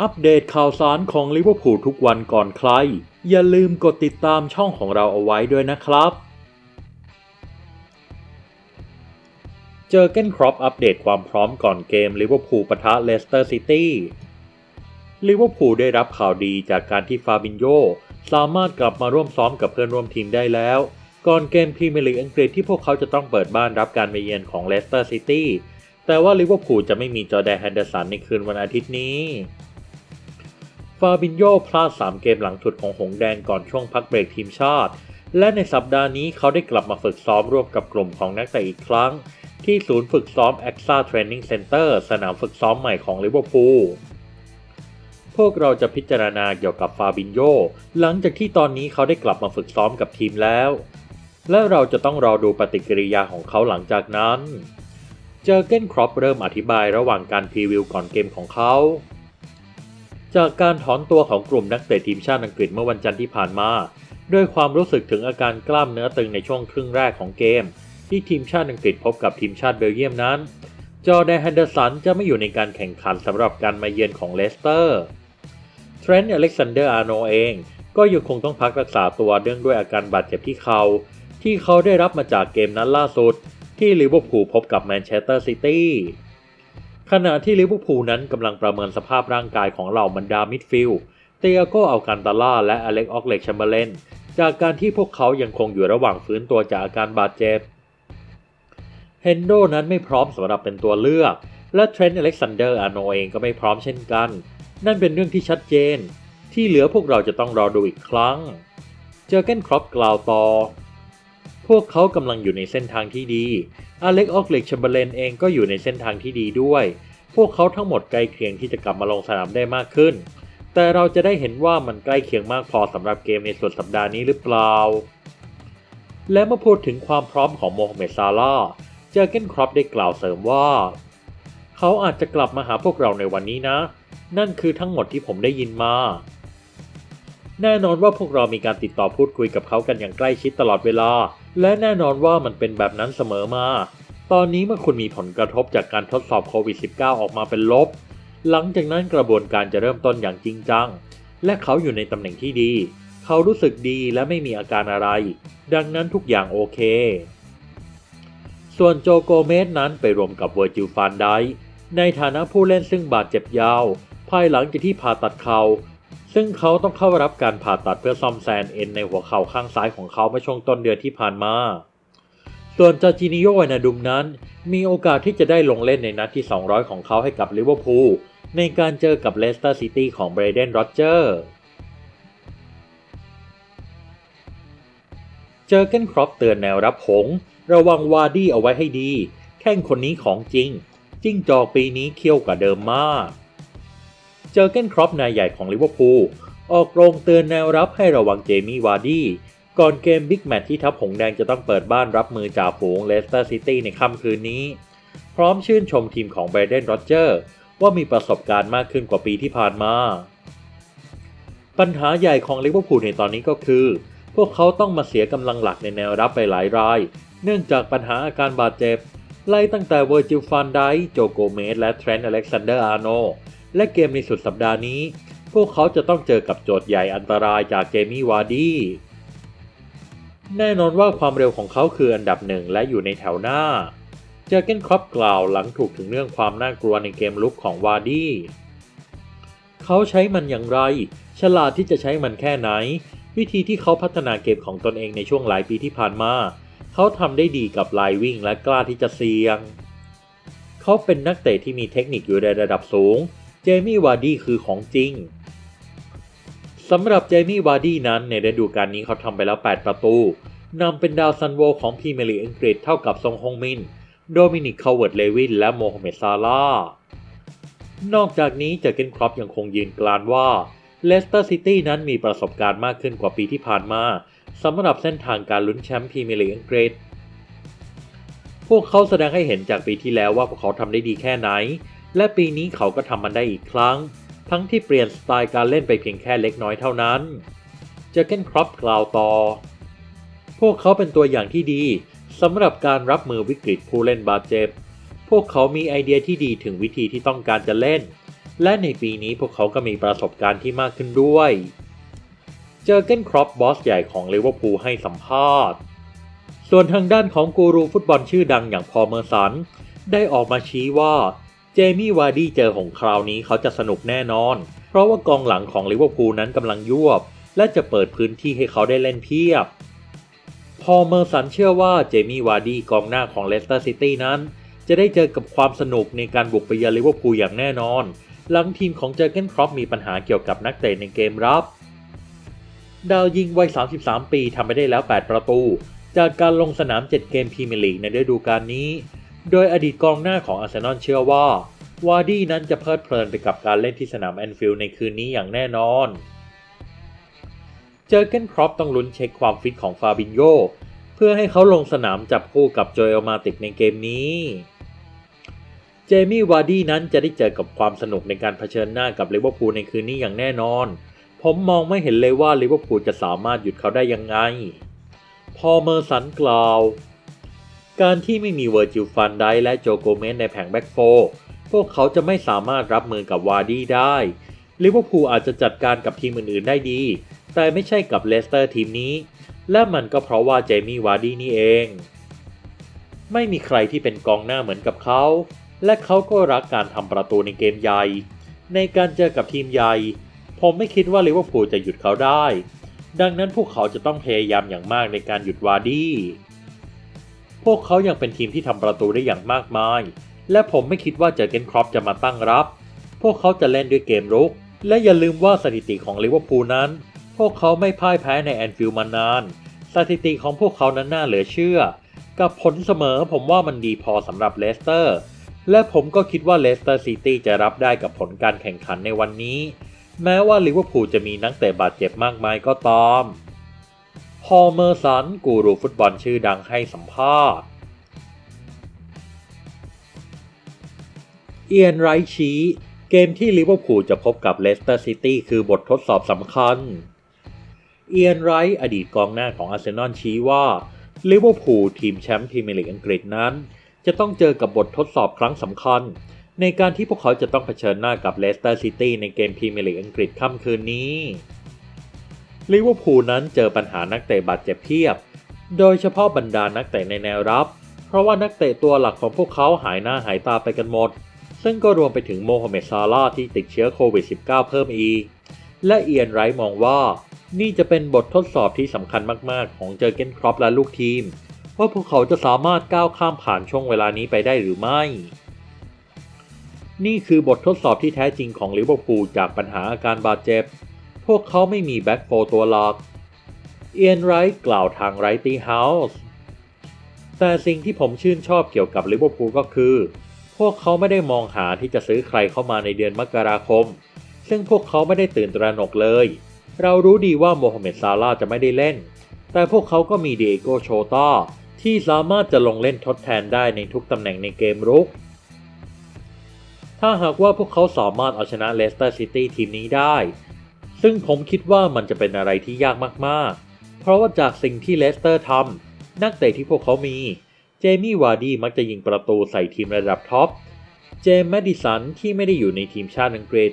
อัปเดตข่าวสารของลิเวอร์พูลทุกวันก่อนใคร อย่าลืมกดติดตามช่องของเราเอาไว้ด้วยนะครับ เจอเก้นครอปอัปเดตความพร้อมก่อนเกมลิเวอร์พูลปะทะเลสเตอร์ซิตี้ลิเวอร์พูลได้รับข่าวดีจากการที่ฟาบินโยสามารถกลับมาร่วมซ้อมกับเพื่อนร่วมทีมได้แล้ว ก่อนเกมพรีเมียร์ลีกอังกฤษที่พวกเขาจะต้องเปิดบ้านรับการมาเยือนของเลสเตอร์ซิตี้แต่ว่าลิเวอร์พูลจะไม่มีจอแดนแฮนเดอร์สันในคืนวันอาทิตย์นี้ ฟาบินโยพลาด 3 เกมหลังสุดของหงแดงก่อนช่วงพักเบรกทีมชาติ และในสัปดาห์นี้เขาได้กลับมาฝึกซ้อมร่วมกับกลุ่มของนักเตะอีกครั้ง ที่ศูนย์ฝึกซ้อม AXA Training Center สนามฝึกซ้อมใหม่ของลิเวอร์พูลพวกเราจะพิจารณาเกี่ยวกับฟาบินโยหลังจากที่ตอนนี้เขาได้กลับมาฝึกซ้อมกับทีมแล้ว และเราจะต้องรอดูปฏิกิริยาของเขาหลังจากนั้น เจอเก้นครอปเริ่มอธิบายระหว่างการพรีวิวก่อนเกมของเขา จากการถอนตัวของกลุ่มนักเตะทีมชาติอังกฤษเมื่อวันจันทร์ที่ผ่านมา ด้วยความรู้สึกถึงอาการกล้ามเนื้อตึงในช่วงครึ่งแรกของเกม ที่ทีมชาติอังกฤษพบกับทีมชาติเบลเยียมนั้น จอแดนแฮนเดอร์สันจะไม่อยู่ในการแข่งขันสำหรับการมาเยือนของเลสเตอร์เทรนต์อเล็กซานเดอร์อาร์โนเอง ก็ยังคงต้องพักรักษาตัวเนื่องด้วยอาการบาดเจ็บที่เขา ที่เขาได้รับมาจากเกมนั้นล่าสุด ที่ลิเวอร์พูลพบกับแมนเชสเตอร์ซิตี้ ขณะที่ลิเวอร์พูลนั้นกำลังประเมินสภาพร่างกายของเหล่าบรรดามิดฟิลด์เตียโกอัลกันตาล่าและอเล็กออกเล็กแชมเบอร์เลนจากการที่พวกเขายังคงอยู่ระหว่างฟื้นตัวจากอาการบาดเจ็บเฮนโดนั้นไม่พร้อมสำหรับเป็นตัวเลือก และเทรนต์อเล็กซานเดอร์อาโนเองก็ไม่พร้อมเช่นกัน นั่นเป็นเรื่องที่ชัดเจน ที่เหลือพวกเราจะต้องรอดูอีกครั้ง เจอเกนครอปกล่าวต่อ วกเขากำลังอยู่ในเส้นทางที่ดีอเล็กออกเล็กชมเบเลนเองก็อยู่ในเส้นทางที่ดีด้วย พวกเขาทั้งหมดใกล้เคียงที่จะกลับมาลงสนามได้มากขึ้น แต่เราจะได้เห็นว่ามันใกล้เคียงมากพอสำหรับเกมในสุดสัปดาห์นี้หรือเปล่า และเมื่อพูดถึงความพร้อมของโมฮัมเหม็ดซาลาเจอเกนครอปได้กล่าวเสริมว่า เขาอาจจะกลับมาหาพวกเราในวันนี้นะ นั่นคือทั้งหมดที่ผมได้ยินมาแน่นอนว่าพวกเรามีการติดต่อพูดคุยกับเขากันอย่างใกล้ชิดตลอดเวลา และแน่นอนว่ามันเป็นแบบนั้นเสมอมา ตอนนี้เมื่อคุณมีผลกระทบจากการทดสอบโควิด -19 ออกมาเป็นลบ หลังจากนั้นกระบวนการจะเริ่มต้นอย่างจริงจัง และเขาอยู่ในตำแหน่งที่ดี เขารู้สึกดีและไม่มีอาการอะไร ดังนั้นทุกอย่างโอเค ส่วนโจโกเมสนั้นไปรวมกับเวอร์จิลฟานไดในฐานะผู้เล่นซึ่งบาดเจ็บยาว ภายหลังจากที่ผ่าตัดเขา่า ซึ่งเขาต้องเข้ารับการผ่าตัดเพื่อซ่อมแซมเอ็นในหัวเข่าข้างซ้ายของเขาเมื่อช่วงต้นเดือนที่ผ่านมา ส่วนจาจินิโยวนาดุมนั้น มีโอกาสที่จะได้ลงเล่นในนัดที่ 200 ของเขาให้กับลิเวอร์พูลในการเจอกับเลสเตอร์ซิตี้ของเบรเดนโรเจอร์ เจอเกนครอปเตือนแนวรับหง ระวังวาร์ดี้เอาไว้ให้ดี แข้งคนนี้ของจริง จิ้งจอกปีนี้เคี่ยวกว่าเดิมมาก เจอเกนครอปนายใหญ่ของลิเวอร์พูลออกโรงเตือนแนวรับให้ระวังเจมี่วาร์ดี้ก่อนเกมบิ๊กแมตช์ที่ทัพหงแดงจะต้องเปิดบ้านรับมือจ่าฝูงเลสเตอร์ซิตี้ในค่ำคืนนี้ พร้อมชื่นชมทีมของเบรเดนโรเจอร์ว่ามีประสบการณ์มากขึ้นกว่าปีที่ผ่านมา ปัญหาใหญ่ของลิเวอร์พูลในตอนนี้ก็คือ พวกเขาต้องมาเสียกำลังหลักในแนวรับไปหลายราย เนื่องจากปัญหาอาการบาดเจ็บ ไล่ตั้งแต่เวอร์จิลฟานไดโจโกเมสและเทรนต์อเล็กซานเดอร์อาร์โน และเกมในสุดสัปดาห์นี้ พวกเขาจะต้องเจอกับโจทย์ใหญ่อันตรายจากเจมี่วาร์ดี้แน่นอนว่าความเร็วของเขาคืออันดับหนึ่งและอยู่ในแถวหน้า เจอเกนครอปกล่าวหลังถูกถึงเรื่องความน่ากลัวในเกมลุกของวาร์ดี้เขาใช้มันอย่างไร ฉลาดที่จะใช้มันแค่ไหน วิธีที่เขาพัฒนาเกมของตนเองในช่วงหลายปีที่ผ่านมา เขาทำได้ดีกับลายวิ่งและกล้าที่จะเสี่ยง เขาเป็นนักเตะที่มีเทคนิคอยู่ในระดับสูง เจมี่วาร์ดี้คือของจริงสำหรับเจมี่วาร์ดี้นั้นในฤดูกาลนี้เขาทำไปแล้ว 8 ประตูนำเป็นดาวซันโวของพรีเมียร์ลีกอังกฤษเท่ากับซงฮงมิน โดมินิกคาวเวิร์ดเลวิน และโมฮัมเหม็ดซาลานอกจากนี้เจอเกนครอปยังคงยืนกรานว่าเลสเตอร์ซิตี้นั้นมีประสบการณ์มากขึ้นกว่าปีที่ผ่านมาสำหรับเส้นทางการลุ้นแชมป์พรีเมียร์ลีกอังกฤษ พวกเขาแสดงให้เห็นจากปีที่แล้วว่าพวกเขาทำได้ดีแค่ไหน และปีนี้เขาก็ทำมันได้อีกครั้ง ทั้งที่เปลี่ยนสไตล์การเล่นไปเพียงแค่เล็กน้อยเท่านั้นเจเกนครอปกล่าวต่อ พวกเขาเป็นตัวอย่างที่ดีสำหรับการรับมือวิกฤตผู้เล่นบาดเจ็บ พวกเขามีไอเดียที่ดีถึงวิธีที่ต้องการจะเล่น และในปีนี้พวกเขาก็มีประสบการณ์ที่มากขึ้นด้วย เจอเกนครอปบอสใหญ่ของลิเวอร์พูลให้สัมภาษณ์ ส่วนทางด้านของกูรูฟุตบอลชื่อดังอย่างพอลเมอร์สัน ได้ออกมาชี้ว่า เจมี่วาร์ดี้เจอของคราวนี้เขาจะสนุกแน่นอน เพราะว่ากองหลังของลิเวอร์พูลนั้นกำลังยวบ และจะเปิดพื้นที่ให้เขาได้เล่นเพียบ พอเมอร์สันเชื่อว่าเจมี่วาร์ดี้กองหน้าของเลสเตอร์ซิตี้นั้น จะได้เจอกับความสนุกในการบุกไปยือนลิเวอร์พูลอย่างแน่นอน หลังทีมของเจอร์เกนครอปมีปัญหาเกี่ยวกับนักเตะในเกมรับ ดาวยิงวัย 33 ปีทำไปได้แล้ว 8 ประตู จากการลงสนาม 7 เกมพรีเมียร์ลีกในฤดูกาลนี้ โดยอดีตกองหน้าของอาร์เซนอลเชื่อว่า วาร์ดี้นั้นจะเพลิดเพลินไปกับการเล่นที่สนามแอนฟิลด์ในคืนนี้อย่างแน่นอน เจอเกนครอปต้องลุ้นเช็คความฟิตของฟาบินโยเพื่อให้เขาลงสนามจับคู่กับโจเอลมาติกในเกมนี้ เจมี่วาร์ดี้นั้นจะได้เจอกับความสนุกในการเผชิญหน้ากับลิเวอร์พูลในคืนนี้อย่างแน่นอน ผมมองไม่เห็นเลยว่าลิเวอร์พูลจะสามารถหยุดเขาได้ยังไง พอเมอร์สันกล่าว การที่ไม่มีเวอร์จิลฟันไดและโจโกเมนในแผงแบ็กโฟร์พวกเขาจะไม่สามารถรับมือกับวาร์ดี้ได้ลิเวอร์พูลอาจจะจัดการกับทีมอื่นๆได้ดี แต่ไม่ใช่กับเลสเตอร์ทีมนี้ และมันก็เพราะว่าเจมี่วาร์ดี้นี่เอง ไม่มีใครที่เป็นกองหน้าเหมือนกับเขา และเขาก็รักการทำประตูในเกมใหญ่ ในการเจอกับทีมใหญ่ ผมไม่คิดว่าลิเวอร์พูลจะหยุดเขาได้ ดังนั้นพวกเขาจะต้องพยายามอย่างมากในการหยุดวาร์ดี้ พวกเขายังเป็นทีมที่ทำประตูได้อย่างมากมาย และผมไม่คิดว่าเจอเกนครอปจะมาตั้งรับ พวกเขาจะเล่นด้วยเกมรุก และอย่าลืมว่าสถิติของลิเวอร์พูลนั้น พวกเขาไม่พ่ายแพ้ในแอนฟิลด์มานาน สถิติของพวกเขานั้นน่าเหลือเชื่อ กับผลเสมอผมว่ามันดีพอสำหรับเลสเตอร์ และผมก็คิดว่าเลสเตอร์ซิตี้จะรับได้กับผลการแข่งขันในวันนี้ แม้ว่าลิเวอร์พูลจะมีนักเตะบาดเจ็บมากมายก็ตาม อลเมอร์สัน กูรูฟุตบอลชื่อดังให้สัมภาษณ์ เอียนไรชีเกมที่ลิเวอร์พูลจะพบกับเลสเตอร์ซิตี้คือบททดสอบสำคัญ เอียนไรอดีตกองหน้าของอาร์เซนอลชี้ว่าลิเวอร์พูลทีมแชมป์พรีเมียร์ลีกอังกฤษนั้น จะต้องเจอกับบททดสอบครั้งสำคัญ ในการที่พวกเขาจะต้องเผชิญหน้ากับเลสเตอร์ซิตี้ในเกมพรีเมียร์ลีกอังกฤษค่ำคืนนี้ ลิเวอร์พูลนั้นเจอปัญหานักเตะบาดเจ็บเพียบ โดยเฉพาะบรรดานักเตะในแนวรับ เพราะว่านักเตะตัวหลักของพวกเขาหายหน้าหายตาไปกันหมด ซึ่งก็รวมไปถึงโมฮัมเหม็ดซาลาที่ติดเชื้อโควิด -19 เพิ่มอีก และเอียนไรท์มองว่า นี่จะเป็นบททดสอบที่สำคัญมากๆ ของเจอเกนครอปและลูกทีม ว่าพวกเขาจะสามารถก้าวข้ามผ่านช่วงเวลานี้ไปได้หรือไม่นี่คือบททดสอบที่แท้จริงของลิเวอร์พูลจากปัญหาอาการบาดเจ็บ พวกเขาไม่มีแบ็กโฟตัวหลัก เอียนไรท์กล่าวทางไรตี้เฮาส์ แต่สิ่งที่ผมชื่นชอบเกี่ยวกับลิเวอร์พูลก็คือ พวกเขาไม่ได้มองหาที่จะซื้อใครเข้ามาในเดือนมกราคม ซึ่งพวกเขาไม่ได้ตื่นตระหนกเลย เรารู้ดีว่าโมฮัมเหม็ดซาลาจะไม่ได้เล่น แต่พวกเขาก็มีเดโกโชตาที่สามารถจะลงเล่นทดแทนได้ในทุกตำแหน่งในเกมรุก ถ้าหากว่าพวกเขาสามารถเอาชนะเลสเตอร์ซิตี้ทีมนี้ได้ ซึ่งผมคิดว่ามันจะเป็นอะไรที่ยากมากๆ เพราะว่าจากสิ่งที่เลสเตอร์ทำนักเตะที่พวกเขามี เจมี่วาร์ดี้มักจะยิงประตูใส่ทีมระดับท็อป เจมส์แมดดิสันที่ไม่ได้อยู่ในทีมชาติอังกฤษ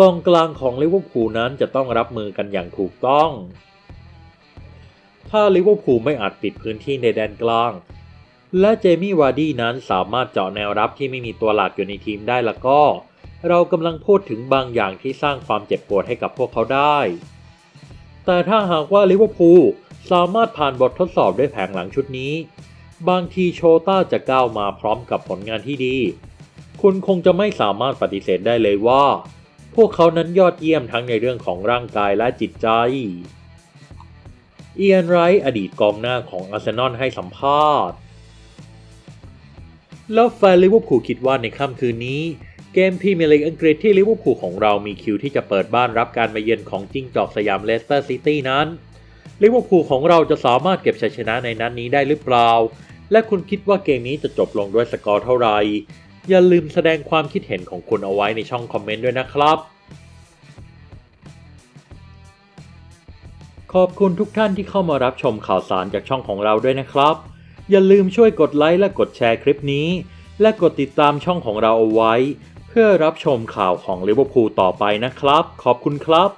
กองกลางของลิเวอร์พูลนั้นจะต้องรับมือกันอย่างถูกต้อง ถ้าลิเวอร์พูลไม่อาจปิดพื้นที่ในแดนกลาง และเจมี่วาร์ดี้นั้นสามารถเจาะแนวรับที่ไม่มีตัวหลักอยู่ในทีมได้แล้วก็ เรากำลังพูดถึงบางอย่างที่สร้างความเจ็บปวดให้กับพวกเขาได้ แต่ถ้าหากว่าลิเวอร์พูลสามารถผ่านบททดสอบด้วยแผงหลังชุดนี้ บางทีโชต้าจะก้าวมาพร้อมกับผลงานที่ดี คุณคงจะไม่สามารถปฏิเสธได้เลยว่า พวกเขานั้นยอดเยี่ยมทั้งในเรื่องของร่างกายและจิตใจ เอียนไรท์อดีตกองหน้าของอาร์เซนอลให้สัมภาษณ์ แล้วแฟนลิเวอร์พูลคิดว่าในค่ำคืนนี้ เกมพรีเมียร์ลีกอังกฤษที่ลิเวอร์พูลของเรามีคิวที่จะเปิดบ้านรับการมาเยือนของจิ้งจอกสยามเลสเตอร์ซิตี้นั้นลิเวอร์พูลของเราจะสามารถเก็บชัยชนะในนัดนนี้ได้หรือเปล่า และคุณคิดว่าเกมนี้จะจบลงด้วยสกอร์เท่าไหร่ อย่าลืมแสดงความคิดเห็นของคุณเอาไว้ในช่องคอมเมนต์ด้วยนะครับ ขอบคุณทุกท่านที่เข้ามารับชมข่าวสารจากช่องของเราด้วยนะครับ อย่าลืมช่วยกดไลค์และกดแชร์คลิปนี้ และกดติดตามช่องของเราเอาไว้ เพื่อรับชมข่าวของลิเวอร์พูลต่อไปนะครับ ขอบคุณครับ